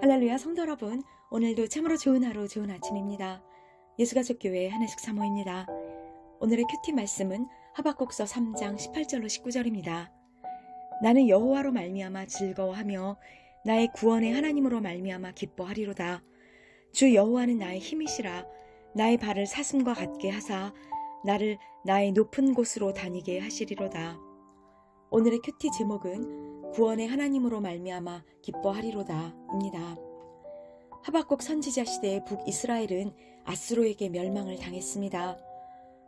할렐루야 성도 여러분 오늘도 참으로 좋은 하루 좋은 아침입니다. 예수가족교회 하나씩 사모입니다. 오늘의 큐티 말씀은 하박국서 3장 18절로 19절입니다. 나는 여호와로 말미암아 즐거워하며 나의 구원의 하나님으로 말미암아 기뻐하리로다. 주 여호와는 나의 힘이시라 나의 발을 사슴과 같게 하사 나를 나의 높은 곳으로 다니게 하시리로다. 오늘의 큐티 제목은 구원의 하나님으로 말미암아 기뻐하리로다입니다. 하박국 선지자 시대의 북이스라엘은 아수르에게 멸망을 당했습니다.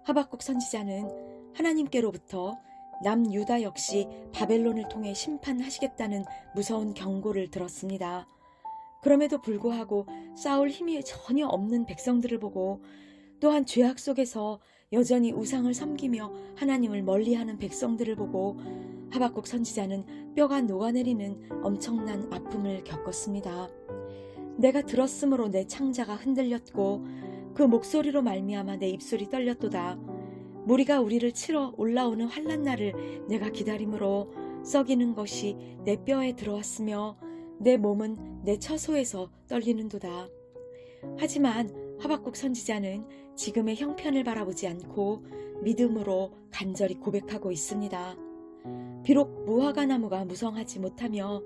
하박국 선지자는 하나님께로부터 남유다 역시 바벨론을 통해 심판하시겠다는 무서운 경고를 들었습니다. 그럼에도 불구하고 싸울 힘이 전혀 없는 백성들을 보고 또한 죄악 속에서 여전히 우상을 섬기며 하나님을 멀리하는 백성들을 보고 하박국 선지자는 뼈가 녹아내리는 엄청난 아픔을 겪었습니다. 내가 들었으므로 내 창자가 흔들렸고 그 목소리로 말미암아 내 입술이 떨렸도다. 무리가 우리를 치러 올라오는 환란 날을 내가 기다림으로 썩이는 것이 내 뼈에 들어왔으며 내 몸은 내 처소에서 떨리는도다. 하지만 하박국 선지자는 지금의 형편을 바라보지 않고 믿음으로 간절히 고백하고 있습니다. 비록 무화과 나무가 무성하지 못하며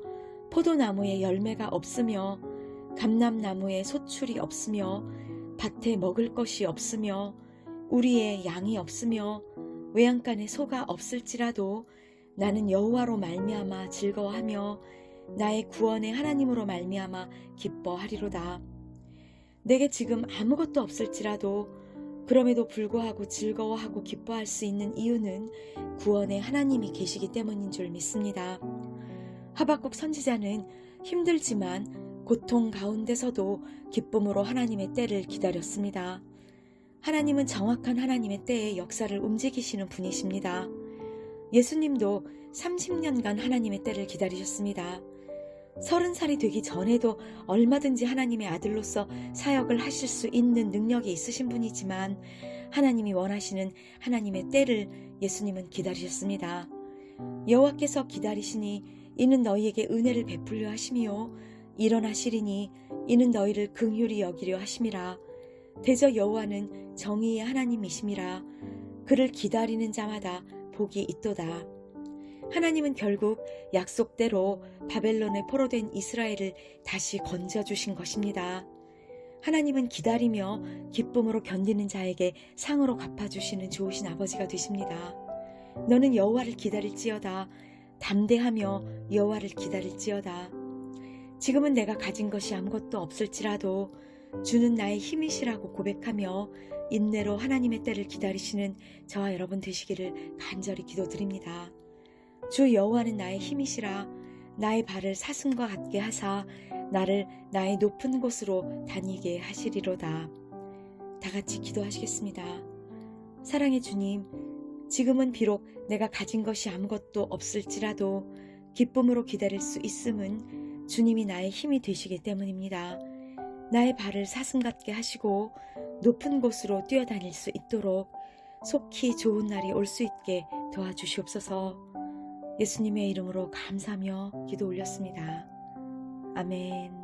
포도나무에 열매가 없으며 감람나무에 소출이 없으며 밭에 먹을 것이 없으며 우리의 양이 없으며 외양간에 소가 없을지라도 나는 여호와로 말미암아 즐거워하며 나의 구원의 하나님으로 말미암아 기뻐하리로다. 내게 지금 아무것도 없을지라도 그럼에도 불구하고 즐거워하고 기뻐할 수 있는 이유는 구원의 하나님이 계시기 때문인 줄 믿습니다. 하박국 선지자는 힘들지만 고통 가운데서도 기쁨으로 하나님의 때를 기다렸습니다. 하나님은 정확한 하나님의 때에 역사를 움직이시는 분이십니다. 예수님도 30년간 하나님의 때를 기다리셨습니다. 서른 살이 되기 전에도 얼마든지 하나님의 아들로서 사역을 하실 수 있는 능력이 있으신 분이지만 하나님이 원하시는 하나님의 때를 예수님은 기다리셨습니다. 여호와께서 기다리시니 이는 너희에게 은혜를 베풀려 하심이요 일어나시리니 이는 너희를 긍휼히 여기려 하심이라 대저 여호와는 정의의 하나님이심이라 그를 기다리는 자마다 복이 있도다. 하나님은 결국 약속대로 바벨론에 포로된 이스라엘을 다시 건져주신 것입니다. 하나님은 기다리며 기쁨으로 견디는 자에게 상으로 갚아주시는 좋으신 아버지가 되십니다. 너는 여호와를 기다릴지어다. 담대하며 여호와를 기다릴지어다. 지금은 내가 가진 것이 아무것도 없을지라도 주는 나의 힘이시라고 고백하며 인내로 하나님의 때를 기다리시는 저와 여러분 되시기를 간절히 기도드립니다. 주 여호와는 나의 힘이시라 나의 발을 사슴과 같게 하사 나를 나의 높은 곳으로 다니게 하시리로다. 다 같이 기도하시겠습니다. 사랑의 주님, 지금은 비록 내가 가진 것이 아무것도 없을지라도 기쁨으로 기다릴 수 있음은 주님이 나의 힘이 되시기 때문입니다. 나의 발을 사슴 같게 하시고 높은 곳으로 뛰어다닐 수 있도록 속히 좋은 날이 올 수 있게 도와주시옵소서. 예수님의 이름으로 감사하며 기도 올렸습니다. 아멘.